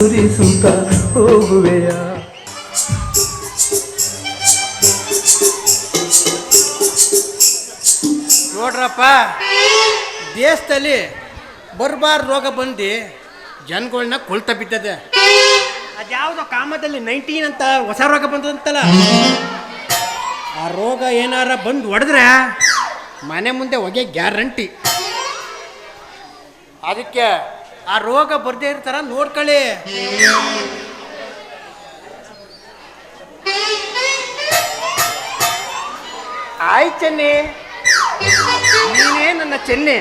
ಸುರಿಸುತ್ತ ಹೋಗುವೆಯ? ನೋಡ್ರಪ್ಪ, ದೇಶದಲ್ಲಿ ಬರ್ಬಾರ್ ರೋಗ ಬಂದು ಜನಗಳನ್ನ ಕೊಳ್ತಾ ಬಿದ್ದದೆ. ಅದ್ಯಾವುದೋ ಕಾಮದಲ್ಲಿ ನೈನ್ಟೀನ್ ಅಂತ ಹೊಸ ರೋಗ ಬಂದಂತಲ್ಲ ಆ ರೋಗ ಏನಾರ ಬಂದು ಹೊಡೆದ್ರೆ ಮನೆ ಮುಂದೆ ಹೊಗೆ ಗ್ಯಾರಂಟಿ. ಅದಕ್ಕೆ ಆ ರೋಗ ಬರ್ದೇ ಇರ್ತಾರ ನೋಡ್ಕೊಳ್ಳಿ ಆಯ್ ಚೆನ್ನಿ. ನೀನೇ ನನ್ನ ಚೆನ್ನಿ.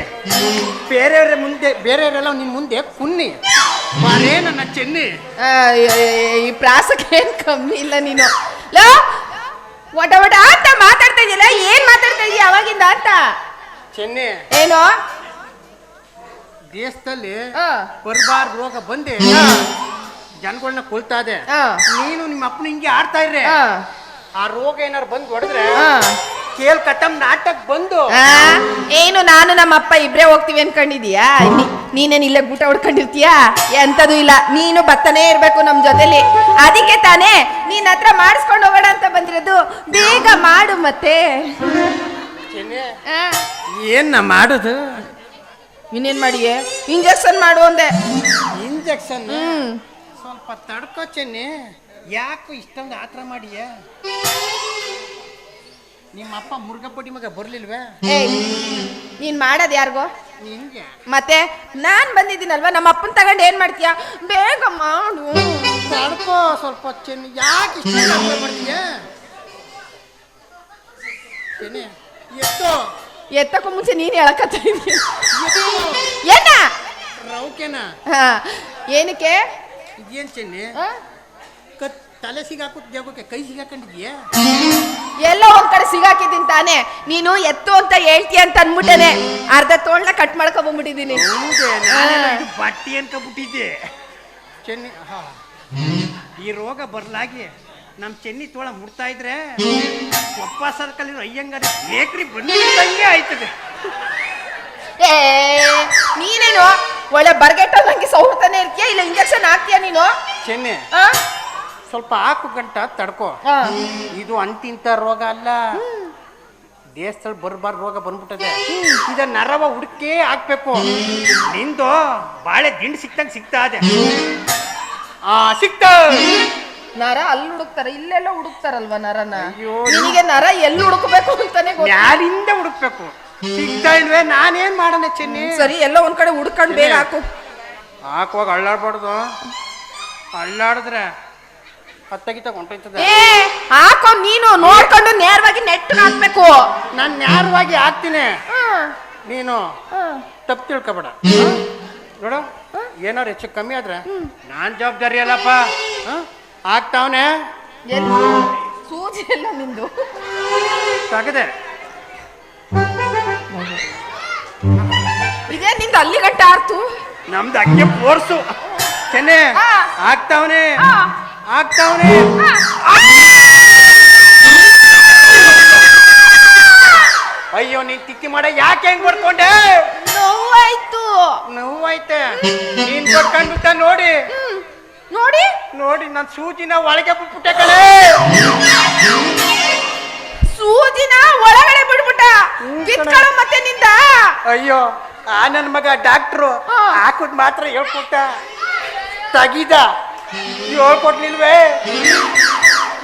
ಬೇರೆಯವ್ರ ಮುಂದೆ ಬೇರೆಯವರೆಲ್ಲ ನಿನ್ ಮುಂದೆ ಕುನ್ನಿ. ಮನೆ ನನ್ನ ಚೆನ್ನಿ. ಈ- ಪ್ರಾಸಕ್ಕೆ ಏನ್ ಕಮ್ಮಿ ಇಲ್ಲ ನೀನು. ಲೋ ಒಟ ಒಟ ಅಂತ ಮಾತಾಡ್ತಾ ಇದೆಯಲ್ಲ ಏನ್ ಮಾತಾಡ್ತಾ ಇದೀಯ ಅವಾಗಿಂದ ಅಂತ? ಚೆನ್ನಿ. ಏನು? ದೇಶದಲ್ಲಿ ಆ. ಬರ್ಬಾರ್ ರೋಗ ಬಂದೆ. ಜನಗಳನ್ನ ಕೊಲ್ತಾ ಇದೆ. ನೀನು ನಿಮ್ಮ ಅಪ್ಪನ ಹಿಂಗೆ ಆಡ್ತಾ ಇರ್ರೆ. ಆ, ರೋಗ ಏನಾರು ಬಂದು ಹೊಡೆದ್ರೆ ಕೇಳ್ ಕಟ್ಟಮ್ ನಾಟಕ ಬಂದು ಏನು ನಾನು ನಮ್ಮ ಅಪ್ಪ ಇಬ್ರೇ ಹೋಗ್ತೀವಿ ಅನ್ಕೊಂಡಿದೀಯಾ ನೀನೇನು ಇಲ್ಲೇ ಗೂಟ ಹೊಡ್ಕೊಂಡಿರ್ತೀಯಾ? ಎಂತದು ಇಲ್ಲ. ನೀನು ಬರ್ತಾನೆ ಇರ್ಬೇಕು ನಮ್ ಜೊತೆಲಿ. ಅದಕ್ಕೆ ತಾನೇ ನೀನ್ ಹತ್ರ ಮಾಡಿಸ್ಕೊಂಡು ಹೋಗೋಣ ಅಂತ ಬಂದಿರೋದು. ಬೇಗ ಮಾಡು ಮತ್ತೆ. ಏನ್ ನಾ ಮಾಡೋದು? ಇನ್ನೇನ್ ಮಾಡಿಯೇ? ಇಂಜೆಕ್ಷನ್ ಮಾಡು ಅಂದೆ. ಇಂಜೆಕ್ಷನ್? ಹ್ಮ್. ಸ್ವಲ್ಪ ತಡ್ಕೋ ಚೆನ್ನಿ. ಯಾಕೋ ಇಷ್ಟೊಂದು ಆತ್ರ ಮಾಡಿಯ? ನಿಮ್ಮ ಅಪ್ಪ ಮುರುಗಪಟ್ಟಿ ಮಗ ಬರ್ಲಿಲ್ವೇ? ಏಯ್ ನೀನ್ ಮಾಡೋದು ಯಾರಿಗೋ? ನಿಂಗೆ? ಮತ್ತೆ ನಾನ್ ಬಂದಿದ್ದೀನಲ್ವಾ? ನಮ್ಮ ಅಪ್ಪನ್ ತಗೊಂಡು ಏನ್ ಮಾಡ್ತೀಯ? ಬೇಗ ಮಾಡು. ತಡ್ಕೋ ಸ್ವಲ್ಪ ಚೆನ್ನಿ. ಯಾಕೆ ಇಷ್ಟೊಂದು ಆತರ ಮಾಡ್ತೀಯ ಚೆನ್ನಿ ಎತ್ತು. ಎತ್ತಕ್ಕೂ ಮುಂಚೆ ನೀನ್ ಹೇಳಕತ್ತ ಇದೀಯ ಏನ? ರೌಕೆನ? ಹಾ. ಏನಕ್ಕೆ? ಇದೇನ್ ಚೆನ್ನಿ? ಆ? ಕತ್ ತಲೆ ಸಿಗಾಕುತ್ ಜಾಗಕ್ಕೆ ಕೈ ಸಿಗಾಕೊಂಡಿದ್ಯಾ ಎಲ್ಲ ಒಂದ್ ಕಡೆ ಸಿಗಾಕಿದ್ದೀನಿ ತಾನೆ. ನೀನು ಎತ್ತು ಅಂತ ಹೇಳ್ತೀಯ ಅಂತ ಅಂದ್ಬಿಟ್ಟೇನೆ. ಅರ್ಧ ತೋಳ್ನ ಕಟ್ ಮಾಡ್ಕೊ ಬಂದ್ಬಿಟ್ಟಿದೀನಿ ಹೌದೇ ನಾನೆಲ್ಲ ಇದು ಬಟ್ಟಿ ಅನ್ಕೊಬಿಟ್ಟಿದ್ದೆ ಚೆನ್ನಿ ಹಾ. ಈ ರೋಗ ಬರ್ಲಾಗಿ ನಮ್ಮ ಚೆನ್ನಿ ತೋಳ ಮುಡ್ತಾ ಇದ್ರೆ ಒಪ್ಪ ಸರ್ಕಲ್ ಇರೋ ಅಯ್ಯಂಗಾರ ಬೇಕ್ರಿ ಬಂದಂಗೆ ಆಯ್ತದೆ. ಏ ನೀನೇನು? ಒಳ್ಳೆ ಬರ್ಗೆಟ್ಟ ನಂಗೆ ಸೌರ್ತಾನೆ ಇರ್ತೀಯ? ಇಲ್ಲ ಇಂಜೆಕ್ಷನ್ ಹಾಕ್ತೀಯ ನೀನು? ಚೆನ್ನೆ. ಆ? ಸ್ವಲ್ಪ ಹಾಕು ಗಂಟ ತಡ್ಕೋ. ಆ. ಇದು ಅಂತಿಂತ ರೋಗ ಅಲ್ಲ. ದೇಶದಲ್ಲಿ ಬರ್ಬಾರ ರೋಗ ಬಂದ್ಬಿಟ್ಟದೆ. ಇದ ನರವ ಹುಡುಕೇ ಹಾಕ್ಬೇಕು. ನಿಂದು ಬಾಳೆ ದಿಂಡು ಸಿಕ್ತಂಗೆ ಸಿಕ್ತಾ ಇದೆ. ಆ ಸಿಕ್ತ. ನರ ಅಲ್ಲಿ ಹುಡುಕ್ತಾರೆ ಇಲ್ಲೆಲ್ಲ ಹುಡುಕ್ತಾರಲ್ವಾ ನರನ? ಅಯ್ಯೋ, ನಿನಗೆ ನರ ಎಲ್ಲಿ ಹುಡುಕ್ಬೇಕು ಅಂತಾನೆ ಯಾರಿಂದ ಮ್ಯಾಲಿಂದ ಹುಡುಕ್ಬೇಕು. ಸಿಗ್ತಾ ಇಲ್ವೇ? ನಾನೇನ್ ಮಾಡೋಣ ಚೆನ್ನಿ? ಸರಿ ಎಲ್ಲ ಒಂದ್ ಕಡೆ ಹುಡ್ಕೊಂಡು ಬೇಗ ಹಾಕು. ಹಾಕುವಾಗ ಅಳ್ಳಾಡ್ಬಾರ್ದು. ಅಳ್ಳಾಡಿದ್ರೆ ಹತ್ತಗಿತ ಹೊಂಟೋಯ್ತದೆ ಏ ಹಾಕೋ ನೀನು ನೋಡ್ಕೊಂಡು ನೇರವಾಗಿ ನೆಟ್ ಹಾಕ್ಬೇಕು. ನಾನು ನೇರವಾಗಿ ಹಾಕ್ತೀನಿ. ನೀನು. ತಪ್ಪು ತಿಳ್ಕೊಬೇಡ. ನೋಡು ಏನಾರು ಹೆಚ್ಚು ಕಮ್ಮಿ ಆದ್ರೆ ನಾನ್ ಜವಾಬ್ದಾರಿ ಅಲ್ಲಪ್ಪ. ಹಾಕ್ತಾವನೆ ಆಗ್ತಾವನೆ. ಸೂಜಿ ಎಲ್ಲ ನಿಂದು? ತೆಗದೆ. ಅಲ್ಲಿ ಗಂಟ ಆರ್ತು ನಮ್ದು ಅಕ್ಕಿ ಫೋರ್ಸು ಚೆನ್ನೆ. ಆಗ್ತಾವನೆ. ಆಗ್ತಾವನೆ. ಅಯ್ಯೋ ನೀನ್ ತಿಕ್ಕಿ ಮಾಡ ಯಾಕೆ ಹೆಂಗ್ ಬರ್ಕೊಂಡೆ ನೋವಾಯ್ತು. ನೋವಾಯ್ತೆ. ನೀನ್ ಬಡ್ಕೊಂಡ್ಬಿಟ್ಟ ನೋಡಿ. ಹ್ಮ್. ನೋಡಿ. ನೋಡಿ ನನ್ ಸೂಜಿನ ಒಳಗೆ ಬಿಟ್ಬಿಟ್ಟೆ ಕಳೆ ಸೂಜಿನ ಒಳಗಡೆ ಬಿಡ್ಬಿಟ್ಟ ಕಿತ್ಕೊಳ್ಳೋ ಮತ್ತೆ ನಿಂದ ಅಯ್ಯೋ ಆ ನನ್ನ ಮಗ ಡಾಕ್ಟ್ರು. ಹಾಕುದ್ ಮಾತ್ರ ಹೇಳ್ಕೊಟ್ಟ. ತಗಿದ. ಹೇಳ್ಕೊಟ್ಲಿಲ್ವೇ?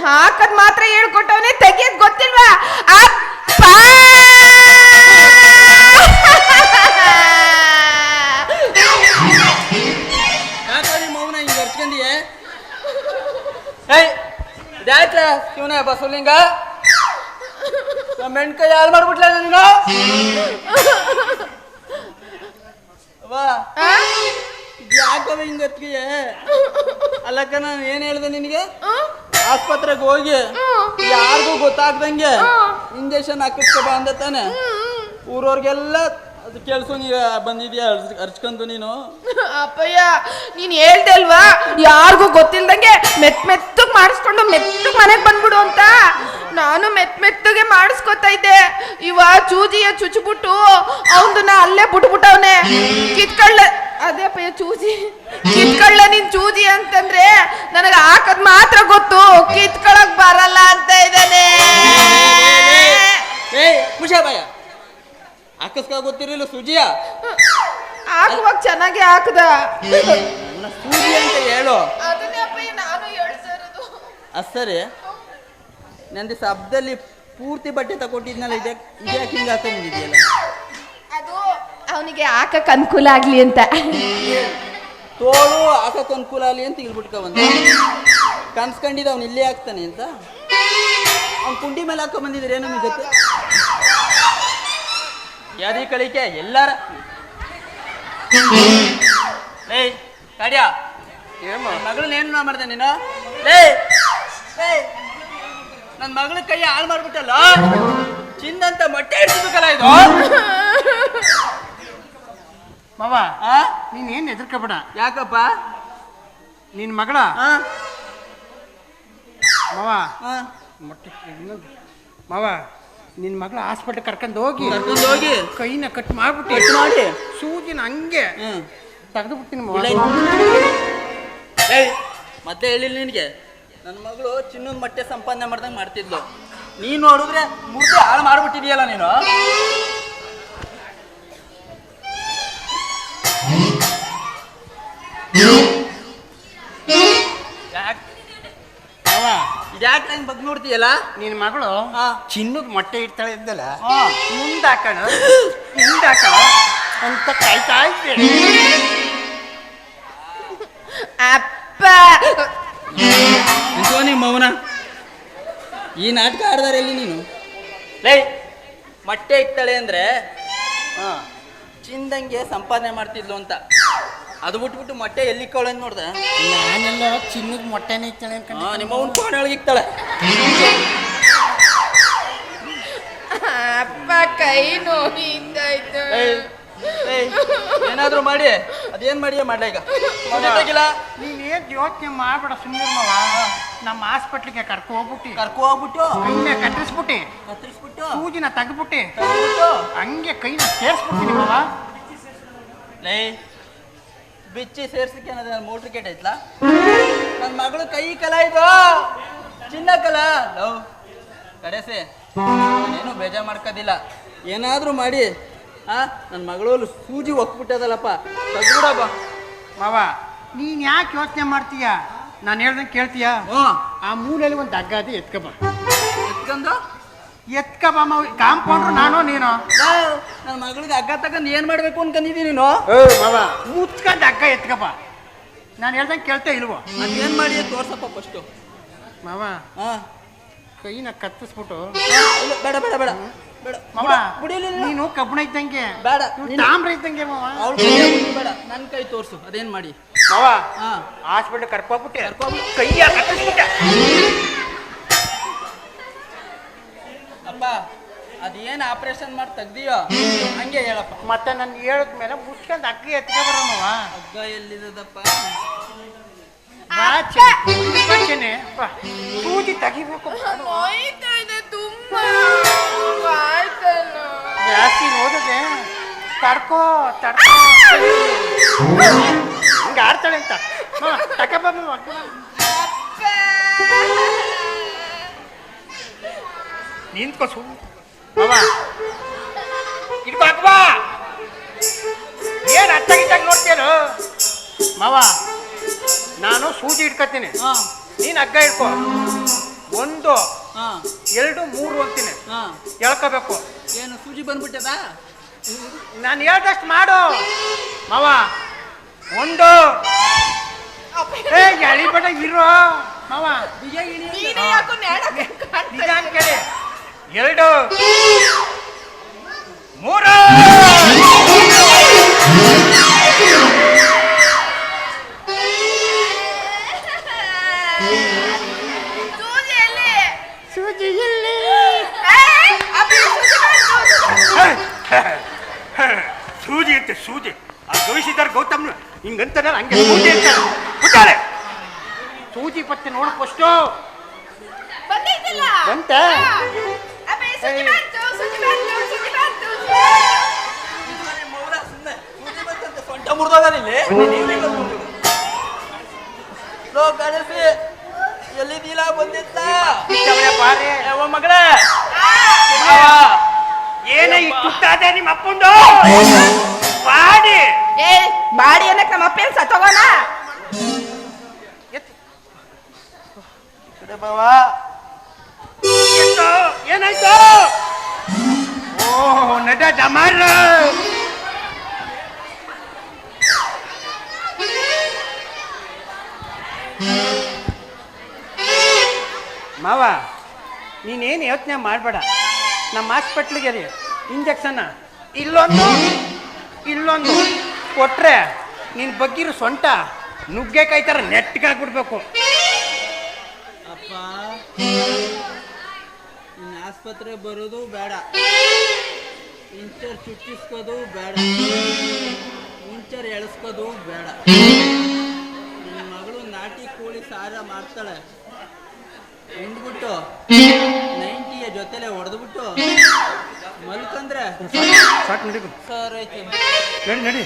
ಹಾಕದ್ ಮಾತ್ರ ಹೇಳ್ಕೊಟ್ಟವನೇ ತೆಗಿಯದ್ ಗೊತ್ತಿಲ್ವಾ? ಅಪ್ಪ ಮೌನ ಹಿಂಗೆ ಏಯ್ ಇವನೇ ಬಸವಲಿಂಗ? ನಮ್ಮ ಹೆಣ್ಕೈ ಯಾರು ಮಾಡ್ಬಿಟ್ಲ ನೀನು? ಯಾಕವ ಹಿಂಗತ್ಗೆ ಅಲ್ಲಕ್ಕ ನಾನು ಏನು ಹೇಳ್ದೆ ನಿನಗೆ ಆಸ್ಪತ್ರೆಗೆ ಹೋಗಿ. ಯಾರಿಗೂ ಗೊತ್ತಾಗ್ದಂಗೆ. ಇಂಜೆಕ್ಷನ್ ಹಾಕಿಸ್ಕೊ ಬಾ ಅಂದ ತಾನೆ ಊರವ್ರಿಗೆಲ್ಲ ಅದು ಕೇಳಿಸು, ನೀ ಬಂದಿದ್ಯಾ? ಅರ್ಚ್ಕೊಂಡು ನೀನು? ಅಪ್ಪಯ್ಯ, ನೀನ್ ಹೇಳ್ದೆ ಅಲ್ವಾ? ಯಾರಿಗೂ ಗೊತ್ತಿಲ್ದಂಗೆ ಮೆತ್ ಮೆತ್ತಗ್ ಮಾಡಿಸ್ಕೊಂಡು ಮೆತ್ತಗ್ ಮನೆಗ್ ಬಂದ್ಬಿಡು ಅಂತ. ನಾನು ಮೆತ್ ಮೆತ್ತಗೆ ಮಾಡಿಸ್ಕೊತಾ ಇದ್ದೆ. ಇವ ಚೂಜಿಯ ಚುಚ್ಬಿಟ್ಟು ಅವನನ್ನ ಅಲ್ಲೇ ಬಿಟ್ಬಿಟ್ಟವನೆ. ಅದೇ ಅಪ್ಪಯ್ಯ, ಚೂಜಿ. ಹಾಕಿಸ್ಕೊ ಸೂಜಿಯ. ಹಾಕುವಾಗ ಚೆನ್ನಾಗಿ ಹಾಕದ. ಸೂಜಿ ಅಂತ ಹೇಳು. ಅದು ಸರಿ. ನಂದು ಶಬ್ದಲ್ಲಿ ಪೂರ್ತಿ ಬಟ್ಟೆ ತಗೊಂಡಿದ್ನಲ್ಲ ಇದೆ ಇದ್ಯಾಕೆ ಹಿಂಗೆ ಅದು ಅವನಿಗೆ ಹಾಕಕ್ ಅನುಕೂಲ ಆಗ್ಲಿ ಅಂತ. ತೋಳು ಹಾಕಕ್ಕೆ ಅನುಕೂಲ ಆಗ್ಲಿ ಅಂತ ಇಲ್ಬಿಟ್ಕ ಬಂದ. ಕನ್ಸ್ಕೊಂಡಿದ್ದ ಅವ್ನು ಇಲ್ಲೇ ಹಾಕ್ತಾನೆ ಅಂತ. ಅವ್ನು ಕುಂಡಿ ಮೇಲೆ ಹಾಕೊಂಡ್ ಬಂದಿದ್ರೆ ಏನೋ ನಿಮ್ಗೆ ಯಾರೀ ಕಳಿಕೆ ಎಲ್ಲಾರ ಲೇ ಕಾಡ್ಯ. ಮಗಳನ್ನ ಏನು ಮಾಡ್ದೆ ನೀನು? ಲೇ ನನ್ನ ಮಗಳ ಕೈ ಹಾಳು ಮಾಡ್ಬಿಟ್ಟಲ್ಲ? ಚಿಂದಂತ ಮೊಟ್ಟೆ ಇಡ್ಬೇಕಲ್ಲ ಇದು? ಮಾವ? ನೀನ್ ಏನ್ ಹೆದರ್ಕೋಬೇಡ. ಯಾಕಪ್ಪ? ನಿನ್ ಮಗಳ? ಮಾವ? ಮೊಟ್ಟೆ ಮಾವ ನಿನ್ ಮಗಳ ಹಾಸ್ಪಿಟಲ್ ಕರ್ಕೊಂಡು ಹೋಗಿ ಕರ್ಕೊಂಡು ಹೋಗಿ. ಕೈನ ಕಟ್ ಮಾಡ್ಬಿಟ್ಟು ಕಟ್ ಮಾಡಿ. ಸೂಜಿನ ಹಂಗೆ ಹ್ಮ್ ತೆಗೆದು ಬಿಡ್ತೀನಿ ಏಯ್, ಮತ್ತೆ ಹೇಳಿಲ್ಲ ನಿನಗೆ? ನನ್ನ ಮಗಳು ಚಿನ್ನದ ಮೊಟ್ಟೆ ಸಂಪಾದನೆ ಮಾಡ್ದಂಗೆ ಮಾಡ್ತಿದ್ಲು. ನೀನು ನೋಡಿದ್ರೆ ಮುರ್ದೆ ಹಾಳು ಮಾಡ್ಬಿಟ್ಟಿದೀಯಲ್ಲ ನೀನು? ಇದ್ಯಾಕೆ ನಂಗೆ ಬಗ್ ನೋಡ್ತೀಯಲ್ಲ? ನಿನ್ ಮಗಳು ಹಾ. ಚಿನ್ನದ ಮೊಟ್ಟೆ ಇಡ್ತಾಳೆ ಇದ್ದಲ್ಲ ಹಾ. ಮುಂದಾಕಣ ಹಾಕೋಣ ಅಂತ ಕಾಯ್ತಾ ಇದ್ದೇನೆ. ಅಪ್ಪ! ನಿಂತ್ಕೋ ನಿಮ್ಮ ಮೌನ. ಈ ನಾಟಕ ಆಡ್ದಾರೆ ಎಲ್ಲಿ ನೀನು? ಲೈ ಮೊಟ್ಟೆ ಇಕ್ತಾಳೆ ಅಂದ್ರೆ ಹಾ ಚಿಂದಂಗೆ ಸಂಪಾದನೆ ಮಾಡ್ತಿದ್ಲು ಅಂತ. ಅದು ಬಿಟ್ಬಿಟ್ಟು ಮೊಟ್ಟೆ ಎಲ್ಲಿ ಇಕ್ಕಾಳೆ ಅಂತ ನೋಡ್ದೆ? ನಾನೆಲ್ಲ ಚಿನ್ನದ ಮೊಟ್ಟೆನೇ ಇಡ್ತಾಳೆ ಹಾ ಅನ್ಕೊಂಡು ನಿಮ್ಮ ಅವ್ನ ಕೋಣೆ ಒಳಗೆ ಇಕ್ತಾಳೆ ಅಪ್ಪ ಕೈ ನೋವಿಂದಾಯ್ತು ಏಯ್, ಏಯ್, ಏನಾದ್ರೂ ಮಾಡಿ. ಅದೇನ್ ಮಾಡಿ ಮಾಡ್ಲ ಈಗ. ನೀನ್ ಏನ್ ಯೋಚನೆ ಮಾಡ್ಬೇಡ ಸುಮ್ಮನೆ ಮಾವ. ನಮ್ಮ ಹಾಸ್ಪಿಟ್ಲಿಗೆ ಕರ್ಕೊ ಹೋಗ್ಬಿಟ್ಟು. ಕರ್ಕೊ ಹೋಗ್ಬಿಟ್ಟು? ಹಂಗೆ ಕತ್ತರಿಸ್ಬಿಟ್ಟು. ಕತ್ತರಿಸ್ಬಿಟ್ಟು? ಸೂಜಿನ ತಗ್ಬಿಟ್ಟು ತೆಗ್ದ್ಬಿಟ್ಟು, ಹಂಗೆ ಕೈನ ಸೇರ್ಸ್ಬಿಟ್ಟಿ ನಿಮ್ಮ ಲೇ ಬಿಚ್ಚಿ ಸೇರ್ಸಕ್ಕೆ ಏನಾದ್ರೆ ಮೋಟ್ರ್ ಕೇಟ್ ಐತ್ಲಾ? ನನ್ನ ಮಗಳು ಕೈ ಕಲ ಇದು. ಚಿನ್ನ ಕಲ. ಲವ್. ಕಡೆಸೆ. ಏನು ಬೇಜಾರ್ ಮಾಡ್ಕೋದಿಲ್ಲ. ಏನಾದರೂ ಮಾಡಿ. ಆ ನನ್ನ ಮಗಳು ಸೂಜಿ ಒಕ್ಬಿಟ್ಟದಲ್ಲಪ್ಪ. ತೆಗ್ಬಿಡಪ್ಪ ಮಾವ. ನೀನ್ ಯಾಕೆ ಯೋಚನೆ ಮಾಡ್ತೀಯ? ನಾನು ಹೇಳ್ದಂಗೆ ಕೇಳ್ತೀಯ? ಹ್ಞೂ ಆ ಮೂಲೆಯಲ್ಲಿ ಒಂದು ಹಗ್ಗ ಅದೇ ಎತ್ಕಬ ಎತ್ಕೊಂಡು ಎತ್ಕಬ ಮಾವ ಕಾಂಪೌಂಡ್ರು ನಾನು ನೀನು? ನನ್ನ ಮಗಳಿಗೆ ಹಗ್ಗ ತಗೊಂಡು ಏನ್ ಮಾಡ್ಬೇಕು ಅನ್ಕೊಂಡಿದ್ದೀನಿ ನೀನು? ಮಾವ. ಮುಚ್ಕೊಂಡು ಹಗ್ಗ ಎತ್ಕಪ್ಪ. ನಾನು ಹೇಳ್ದಂಗೆ ಕೇಳ್ತಾ ಇಲ್ವೋ? ಏನ್ ಮಾಡಿ ತೋರ್ಸಪ್ಪ ಫಸ್ಟು ಮಾವ ಹಾ. ಕೈನ ಕತ್ತಿಸ್ಬಿಟ್ಟು. ಬೇಡ ಬೇಡ ಬೇಡ. ಬೇಡ. ಮಾವ ನೀನು ಕಬ್ಬಣ ಇದ್ದಂಗೆ. ಬೇಡ. ತಾಮ್ರ ಇದ್ದಂಗೆ ಮಾವ. ಬೇಡ ನನ್ನ ಕೈ ತೋರ್ಸು ಅದೇನ್ ಮಾಡಿ? ಮಾವ ಹಾ. ಹಾಸ್ಪಿಟಲ್ ಕರ್ಕೋಗ್ಬಿಟ್ಟೆ ಕೈ ಕೈಯ ಅಪ್ಪ ಅದೇನ್ ಆಪರೇಷನ್ ಮಾಡಿ ತೆಗ್ದಿಯೋ? ಹಂಗೆ ಹೇಳಪ್ಪ. ಮತ್ತೆ ನಾನು ಹೇಳಿದ್ಮೇಲೆ ಮುಚ್ಕೊಂಡು ಅಕ್ಕಿ ಎತ್ಕೊಬರ ಮಾವ ಹಗ್ಗ ಬಾ ಸೂಜಿ ತೆಗಿಬೇಕು. ನೋಯ್ತಾ ಇದೆ ತುಂಬಾ. ಆಯ್ತಲ್ಲ. ಜಾಸ್ತಿ ನೋಡಿದೆ. ತಡ್ಕೋ ತಡ್ಕೋ. ಹಿಂಗೆ ಆಡ್ತಾಳೆ ಅಂತ. ಮಾವ. ತಕಬ ನಿಂತ್ಕೋ ಸು ಮಾವ. ಇಟ್ಕೋ ಏನ್ ಏನು ಅತ್ತಾಗಿದ್ದಾಗ ನೋಡ್ತೇನು ಮಾವ ನಾನು ಸೂಜಿ ಇಟ್ಕೋತೀನಿ ಹಾ. ನೀನು ಹಗ್ಗ ಇಟ್ಕೋ ಒಂದು ಹಾ. ಎರಡು ಮೂರು ಅಂತೀನಿ. ಹಾ. ಎಳ್ಕೋಬೇಕು. ಏನು ಸೂಜಿ ಬಂದ್ಬಿಟ್ಟದ ನಾನು ಹೇಳ್ದಷ್ಟು ಮಾಡು. ಮಾವ ಒಂದು. ಏ ಎಳಿಬೇಡ ಇರೋ. ಮಾವ ನಿಧಾನ ಕೇಳಿ. ಎರಡು. ಮೂರು. ಸೂಜಿ ಇಲ್ಲಿ ಸೂಜಿ ಅಂತೆ ಸೂಜಿ ಆ ಗವಿಸಿದಾರ್ ಗೌತಮ್ ಹಿಂಗಂತಾನೆ ಹಂಗೆ ಸೂಜಿ ಅಂತಾರೆ ಕೂತಾರೆ ಸೂಜಿ ಪತ್ತೆ ನೋಡು ಫಸ್ಟು? ಬಂತ? ಹಾ. ಅಪ್ಪ, ಸೂಜಿ ಏಯ್. ಬಂತು, ಸೂಜಿ ಬಂತು, ಸೂಜಿ ಬಂತು. ಮೌನ ಸುಮ್ಮನೆ ಸೂಜಿ ಬಂತಂತೆ ಸೊಂಟ ಮುರಿದೋಗದಿಲ್ಲಿ ಲೋ ಗಣೇಶಿ ಎಲ್ಲಿದ್ದೀಲ ಬಂದಿತ್ತ. ಯಾವ ಮಗಳೇ ಏನ ಈ ಕುತ್ತಾದೆ ನಿಮ್ಮ ಅಪ್ಪಂದು ಬಾಡಿ ಏ ಬಾಡಿ ಅನ್ನಕ್ ನಮ್ಮ ಅಪ್ಪ ಏನ್ ಸತ್ತೋಗೋಣ ಕಡೆ ಬಾವ ಎತ್ತು ಏನಾಯ್ತು? ಓ ನಟ ಡಮಾರ್ ಮಾವ, ನೀನೇನು ಯೋಚನೆ ಮಾಡಬೇಡ. ನಮ್ಮ ಹಾಸ್ಪಿಟ್ಲಿಗೆ ರೀ ಇಂಜೆಕ್ಷನ್ ಇಲ್ಲೊಂದು ಇಲ್ಲೊಂದು. ಕೊಟ್ರೆ ನಿನ್ ಬಗ್ಗಿರೋ ಸೊಂಟ ನುಗ್ಗೆಕಾಯಿ ಥರ ನೆಟ್ಗಾಗ್ಬಿಡ್ಬೇಕು ಅಪ್ಪ. ಆಸ್ಪತ್ರೆ ಬರೋದು ಬೇಡ ಇಂಚರ್ ಚುಚ್ಚಿಸ್ಕೋದು ಬೇಡ ಇಂಚರ್ ಎಳ್ಸ್ಕೊದು ಬೇಡ ನನ್ನ ಮಗಳು ನಾಟಿ ಕೋಳಿ ಸಾರ ಮಾಡ್ತಾಳೆ ಉಂಡ್ಬಿಟ್ಟು ನೈಂಟಿಯ ಜೊತೆಲೆ ಹೊಡೆದ್ಬಿಟ್ಟು ಮಲ್ಕಂದ್ರೆ ಸರ್ ನಡಿ